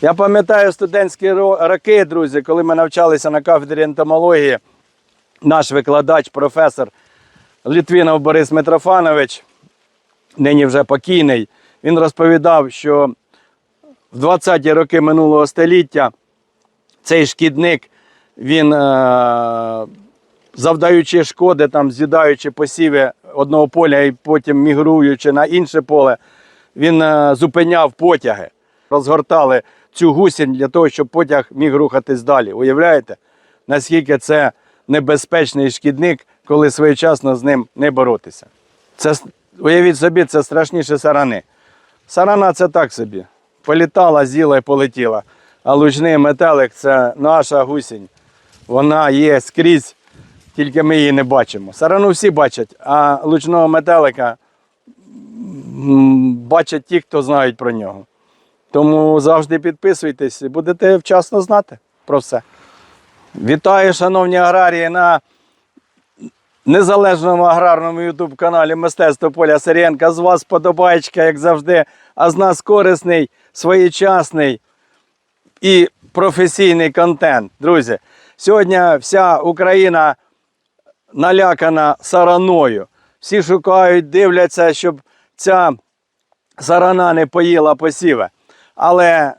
Я пам'ятаю студентські роки, друзі, коли ми навчалися на кафедрі ентомології, наш викладач, професор Літвінов Борис Митрофанович, нині вже покійний, він розповідав, що в 20-ті роки минулого століття цей шкідник, він, е, завдаючи шкоди, там, з'їдаючи посіви одного поля і потім мігруючи на інше поле, він е, зупиняв потяги, розгортали цю гусінь для того, щоб потяг міг рухатись далі. Уявляєте, наскільки це небезпечний шкідник, коли своєчасно з ним не боротися. Це, уявіть собі, це страшніше сарани. Сарана це так собі. Політала, з'їла і полетіла. А лучний метелик це наша гусінь. Вона є скрізь, тільки ми її не бачимо. Сарану всі бачать, а лучного метелика бачать ті, хто знають про нього. Тому завжди підписуйтесь і будете вчасно знати про все. Вітаю, шановні аграрії, на незалежному аграрному ютуб каналі Мистецтво Поля Сиренка. З вас подобаєчка, як завжди, а з нас корисний, своєчасний і професійний контент. Друзі, сьогодні вся Україна налякана сараною. Всі шукають, дивляться, щоб ця сарана не поїла посіви. Але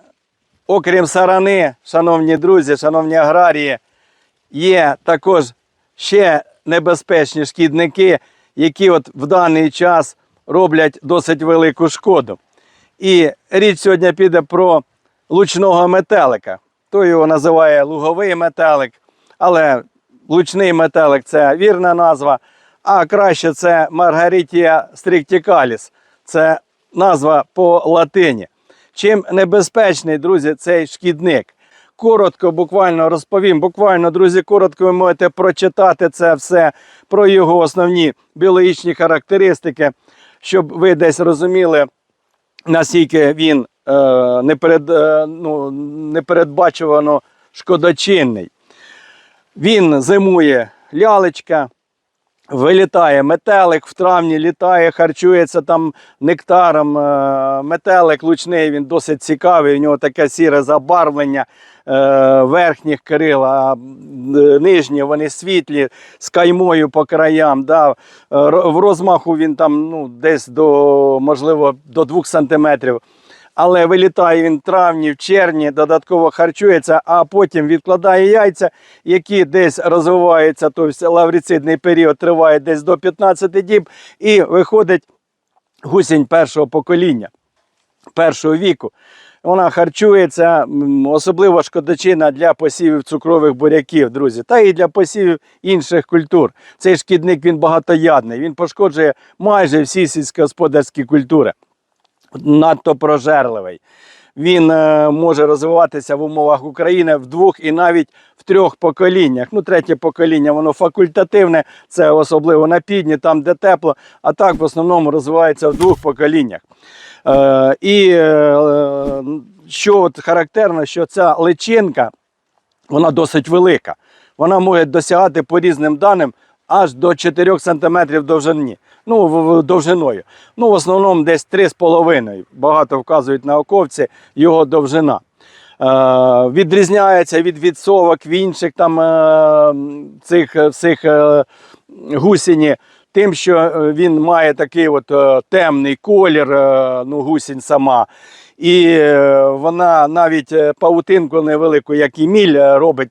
окрім сарани, шановні друзі, шановні аграрії, є також ще небезпечні шкідники, які от в даний час роблять досить велику шкоду. І річ сьогодні піде про лучного метелика. Той його називає луговий метелик, але лучний метелик це вірна назва. А краще це Маргаритія стріктікаліс. Це назва по латині. Чим небезпечний, друзі, цей шкідник? Коротко, буквально розповім. Буквально, друзі, коротко ви можете прочитати це все про його основні біологічні характеристики, щоб ви десь розуміли, наскільки він е, неперед, е, ну, непередбачувано шкодочинний. Він зимує лялечка, вилітає метелик, в травні літає, харчується там нектаром. Е, Метелик лучний, він досить цікавий, у нього таке сіре забарвлення е, верхніх крил, а нижні вони світлі, з каймою по краям. Да. Е, В розмаху він там ну, десь до, можливо, до 2 сантиметрів але вилітає він в травні, в червні, додатково харчується, а потім відкладає яйця, які десь розвиваються, тобто лаврицидний період триває десь до 15 діб, і виходить гусінь першого покоління, першого віку. Вона харчується, особливо шкодочина для посівів цукрових буряків, друзі, та і для посівів інших культур. Цей шкідник він багатоядний, він пошкоджує майже всі сільськогосподарські культури надто прожерливий. Він е, може розвиватися в умовах України в двох і навіть в трьох поколіннях. Ну, третє покоління, воно факультативне, це особливо на півдні, там де тепло, а так в основному розвивається в двох поколіннях. Е, і е, що от характерно, що ця личинка, вона досить велика. Вона може досягати по різним даним аж до 4 см довжині. Ну, довжиною. Ну, в основному десь 3,5. Багато вказують науковці його довжина. Е, відрізняється від відсовок в інших там е, цих е, всіх е, гусіні. Тим, що е, він має такий от е, темний колір, е, ну, гусінь сама. І е, вона навіть е, паутинку невелику, як і міль, е, робить,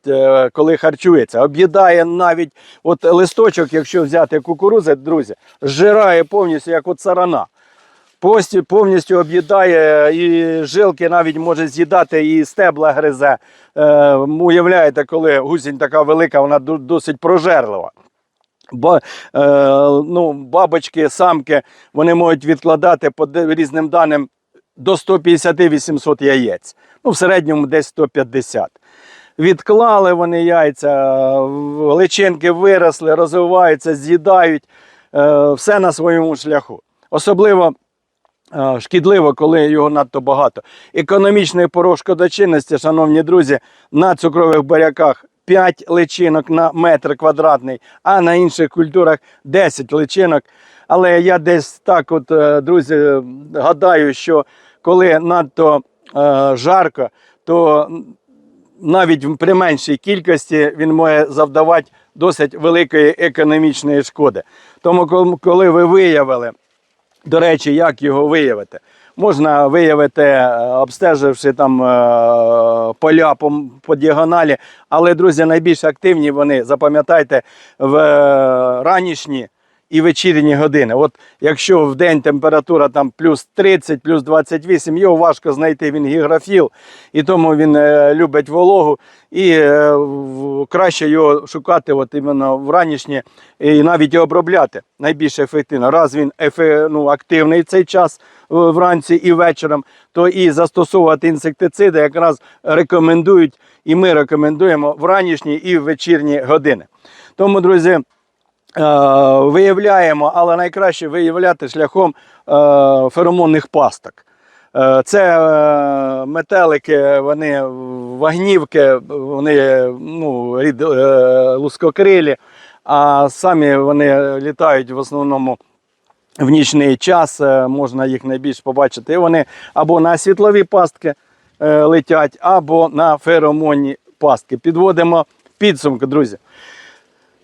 коли харчується. Об'їдає навіть от листочок, якщо взяти кукурузи, друзі, зжирає повністю, як от сарана. Повністю, повністю об'їдає і жилки навіть може з'їдати, і стебла гризе. Е, уявляєте, коли гусінь така велика, вона досить прожерлива. Бо е, ну, бабочки, самки, вони можуть відкладати по різним даним до 150-800 яєць. Ну, в середньому десь 150. Відклали вони яйця, личинки виросли, розвиваються, з'їдають е, все на своєму шляху. Особливо е, шкідливо, коли його надто багато. Економічної порошкодочинності, шановні друзі, на цукрових буряках 5 личинок на метр квадратний, а на інших культурах 10 личинок. Але я десь так, от, е, друзі, гадаю, що коли надто е, жарко, то навіть при меншій кількості він може завдавати досить великої економічної шкоди. Тому, коли ви виявили, до речі, як його виявити? Можна виявити, е, обстеживши там е, поля по, по діагоналі, але, друзі, найбільш активні вони, запам'ятайте, в е, ранішні і вечірні години. От якщо в день температура там плюс 30, плюс 28, його важко знайти, він гігрофіл, і тому він е, любить вологу. І е, в- краще його шукати от іменно в ранішні і навіть і обробляти найбільш ефективно. Раз він ефе, ну, активний цей час вранці і вечором, то і застосовувати інсектициди якраз рекомендують, і ми рекомендуємо в ранішні і в вечірні години. Тому, друзі, виявляємо, але найкраще виявляти шляхом е, феромонних пасток. Е, Це е, метелики, вони вагнівки, вони ну, рід, е, лускокрилі, а самі вони літають в основному в нічний час, е, можна їх найбільш побачити. І вони або на світлові пастки е, летять, або на феромонні пастки. Підводимо підсумки, друзі.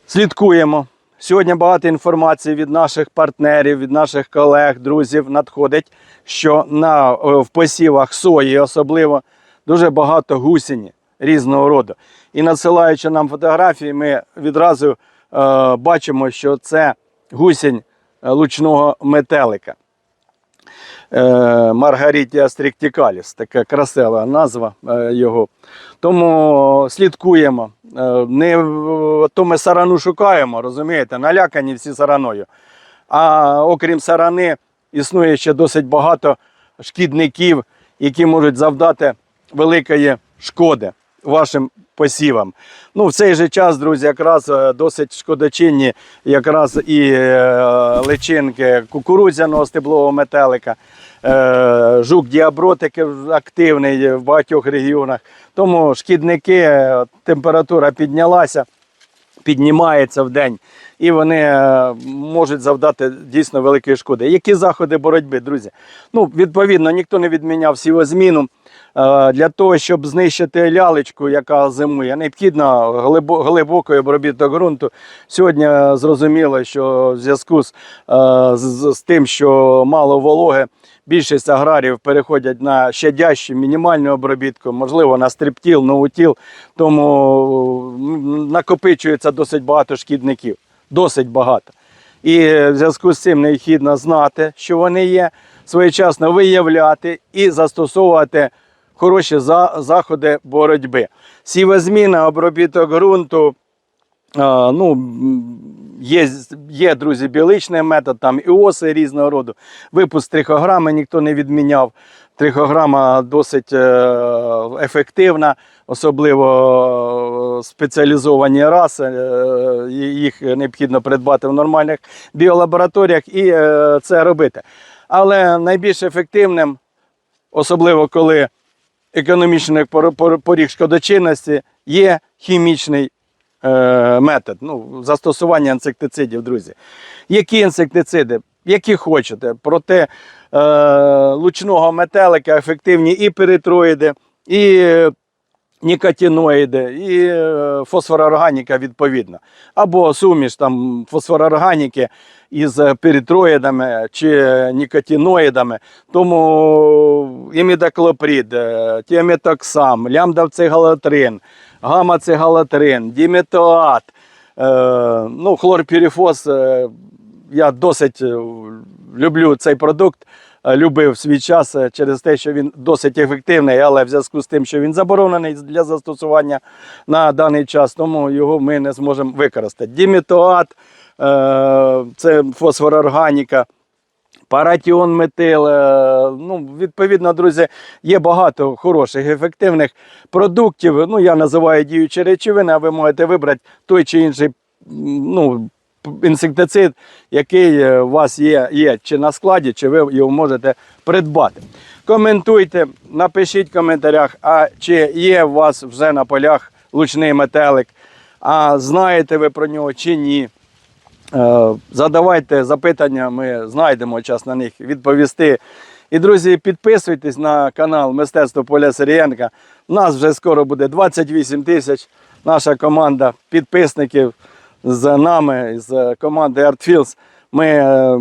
Слідкуємо. Сьогодні багато інформації від наших партнерів, від наших колег, друзів надходить, що на, е, в посівах сої особливо дуже багато гусені різного роду. І надсилаючи нам фотографії, ми відразу е, бачимо, що це гусінь е, лучного метелика. Е, Маргарітія стріктікаліс, така красива назва е, його. Тому слідкуємо. Е, Не то ми сарану шукаємо, розумієте, налякані всі сараною. А окрім сарани, існує ще досить багато шкідників, які можуть завдати великої шкоди вашим посівам. Ну, в цей же час, друзі, якраз досить шкодочинні якраз і личинки кукурудзяного стеблового метелика. Е, Жук діабротик активний в багатьох регіонах. Тому шкідники, е, температура піднялася, піднімається в день, і вони е, можуть завдати дійсно великої шкоди. Які заходи боротьби, друзі? Ну, відповідно, ніхто не відміняв сівозміну. Для того, щоб знищити лялечку, яка зимує, необхідно глибо- глибокий обробіток ґрунту. Сьогодні зрозуміло, що в зв'язку з, з, з тим, що мало вологи, більшість аграріїв переходять на щадящу мінімальну обробітку, можливо, на стриптіл, ноутіл, тому накопичується досить багато шкідників. Досить багато. І в зв'язку з цим необхідно знати, що вони є, своєчасно виявляти і застосовувати хороші за- заходи боротьби. Сівозміна, обробіток ґрунту, ну, є, є, друзі, біличний метод, там і оси різного роду. Випуск трихограми ніхто не відміняв. Трихограма досить е, ефективна, особливо е, спеціалізовані раси. е, Їх необхідно придбати в нормальних біолабораторіях і це робити. Але найбільш ефективним, особливо коли економічний пор- пор- поріг шкодочинності, є хімічний метод ну, застосування інсектицидів, друзі. Які інсектициди? Які хочете. Проти е, лучного метелика ефективні і перитроїди, і е, нікотиноїди, і е, фосфорорганіка відповідно. Або суміш там фосфорорганіки із е, перитроїдами чи нікотиноїдами. Тому імідаклоприд, е, тіаметоксам, лямдавцигалатрин, гамацегалатрин, діметоат, ну, хлорпірифос. Я досить люблю цей продукт. Е, Любив в свій час е, через те, що він досить ефективний, але в зв'язку з тим, що він заборонений для застосування на даний час, тому його ми не зможемо використати. Дімітоат е, це фосфорорганіка, паратіон метил. Ну, відповідно, друзі, є багато хороших, ефективних продуктів. Ну, я називаю діючі речовини, а ви можете вибрати той чи інший. Ну, інсектицид, який е, у вас є, є чи на складі, чи ви його можете придбати. Коментуйте, напишіть в коментарях, а чи є у вас вже на полях лучний метелик, а знаєте ви про нього чи ні. Е, Задавайте запитання, ми знайдемо час на них відповісти. І, друзі, підписуйтесь на канал Мистецтво Поля Сирієнка. У нас вже скоро буде 28 тисяч. Наша команда підписників з нами, з команди ArtFields. Ми е,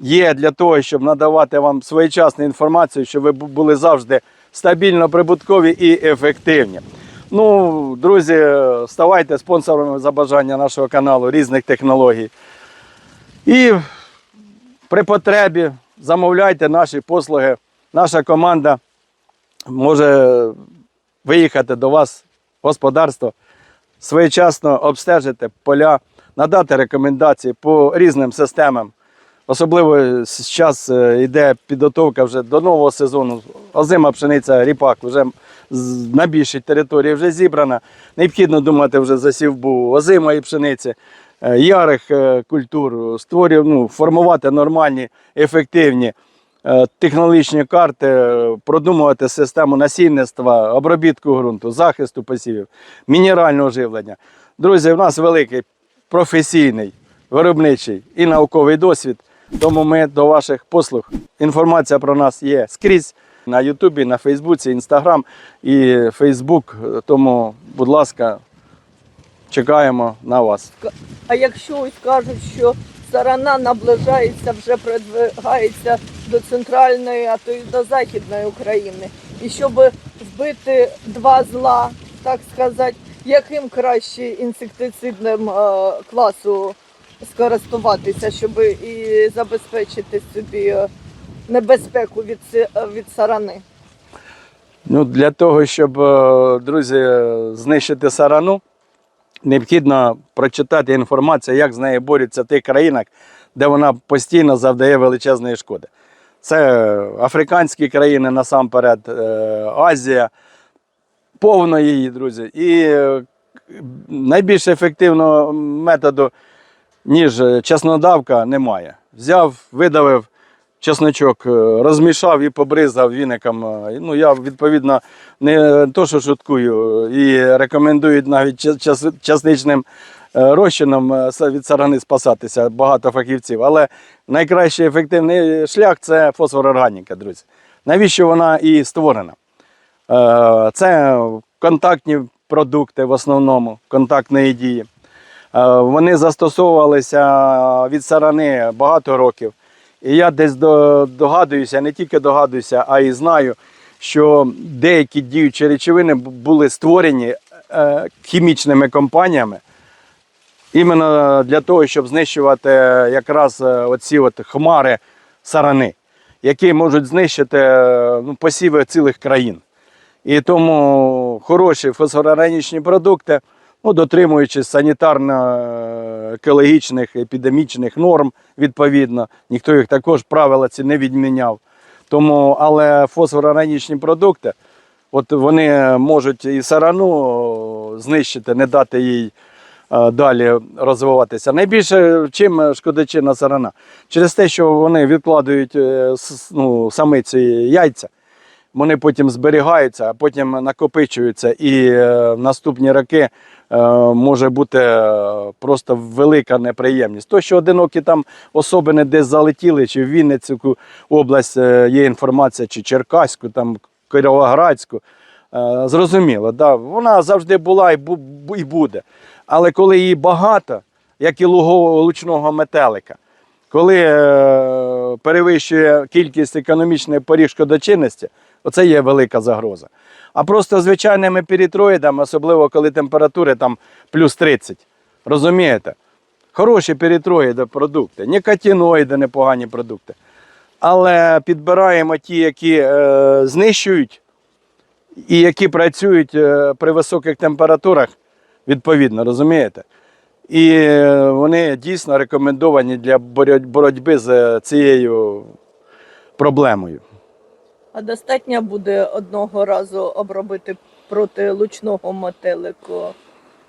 є для того, щоб надавати вам своєчасну інформацію, щоб ви були завжди стабільно прибуткові і ефективні. Ну, друзі, ставайте спонсорами за бажання нашого каналу різних технологій. І при потребі замовляйте наші послуги. Наша команда може виїхати до вас в господарство, своєчасно обстежити поля, надати рекомендації по різним системам. Особливо зараз йде підготовка вже до нового сезону. Озима пшениця, ріпак вже на більшій території вже зібрана. Необхідно думати вже за сівбу озимої пшениці, е, ярих е, культур, створювати, ну, формувати нормальні, ефективні е, технологічні карти, е, продумувати систему насінництва, обробітку ґрунту, захисту посівів, мінерального живлення. Друзі, в нас великий професійний, виробничий і науковий досвід. Тому ми до ваших послуг. Інформація про нас є скрізь на Ютубі, на Фейсбуці, Інстаграм і Фейсбук. Тому, будь ласка, чекаємо на вас. А якщо ось кажуть, що сторона наближається, вже продвигається до центральної, а то й до західної України, і щоб збити два зла, так сказати, яким краще інсектицидним е, класу скористуватися, щоб і забезпечити собі е, небезпеку від, е, від сарани? Ну, для того, щоб, друзі, знищити сарану, необхідно прочитати інформацію, як з нею борються в тих країнах, де вона постійно завдає величезної шкоди. Це африканські країни насамперед, е, Азія, повно її, друзі. І е, найбільш ефективного методу, ніж е, чеснодавка, немає. Взяв, видавив чесночок, е, розмішав і побризав віником. Е, Ну, я відповідно не то, що шуткую, і рекомендують навіть час- час- часничним е, розчином е, від сарани спасатися багато фахівців. Але найкращий ефективний шлях це фосфорорганіка, друзі. Навіщо вона і створена? Е, Це контактні продукти в основному, контактної дії. Е, Вони застосовувалися від сарани багато років. І я десь догадуюся, не тільки догадуюся, а й знаю, що деякі діючі речовини були створені е, хімічними компаніями іменно для того, щоб знищувати якраз е, оці от хмари сарани, які можуть знищити е, ну, посіви цілих країн. І тому хороші фосфороорганічні продукти, ну, дотримуючись санітарно-екологічних, епідемічних норм, відповідно, ніхто їх також правила ці не відміняв. Тому, але фосфороорганічні продукти, от вони можуть і сарану знищити, не дати їй е, далі розвиватися. Найбільше чим шкодичина сарана? Через те, що вони відкладають е, ну, самиці яйця вони потім зберігаються, а потім накопичуються, і е, в наступні роки е, може бути е, просто велика неприємність. То, що одинокі там особини десь залетіли, чи в Вінницьку область є інформація, чи Черкаську, там Кіровоградську. е, Зрозуміло, да, вона завжди була і бу- бу- і буде. Але коли її багато, як і лугового лучного метелика, коли перевищує кількість економічної поріг шкодочинності, оце є велика загроза. А просто звичайними перітроїдами, особливо коли температури там плюс 30, розумієте? Хороші перітроїди продукти, нікотиноїди непогані продукти. Але підбираємо ті, які е, знищують і які працюють е, при високих температурах, відповідно, розумієте? І е, вони дійсно рекомендовані для боротьби з е, цією проблемою. А достатньо буде одного разу обробити проти лучного мотелику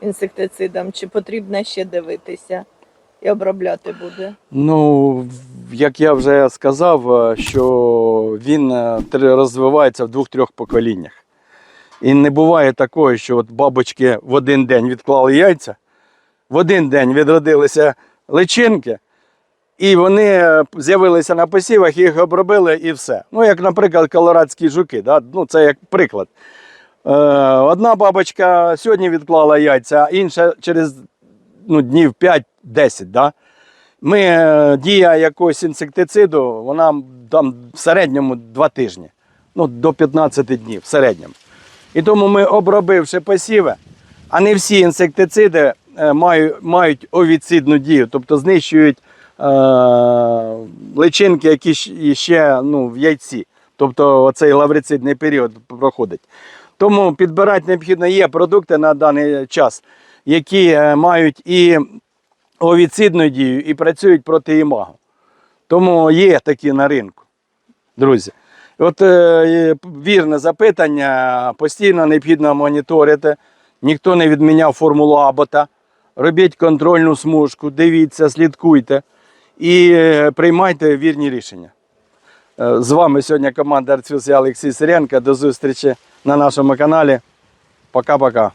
інсектицидом, чи потрібно ще дивитися і обробляти буде? Ну, як я вже сказав, е, що він е, розвивається в двох-трьох поколіннях. І не буває такого, що от бабочки в один день відклали яйця, в один день відродилися личинки, і вони е, з'явилися на посівах, їх обробили і все. Ну, як, наприклад, колорадські жуки. Да? Ну, це як приклад. Е, одна бабочка сьогодні відклала яйця, а інша через ну, днів 5-10. Да? Ми, е, дія якогось інсектициду, вона там в середньому 2 тижні, ну, до 15 днів в середньому. І тому ми, обробивши посіви, а не всі інсектициди е, мають, мають овіцидну дію, тобто знищують личинки, які ще ну, в яйці. Тобто оцей лаврицидний період проходить. Тому підбирати необхідно є продукти на даний час, які е, мають і овіцидну дію, і працюють проти імагу. Тому є такі на ринку, друзі. От е, вірне запитання, постійно необхідно моніторити. Ніхто не відміняв формулу Абота. Робіть контрольну смужку, дивіться, слідкуйте і е, приймайте вірні рішення. Е, З вами сьогодні команда Арцвіс і Олексій Сиренко. До зустрічі на нашому каналі. Пока-пока.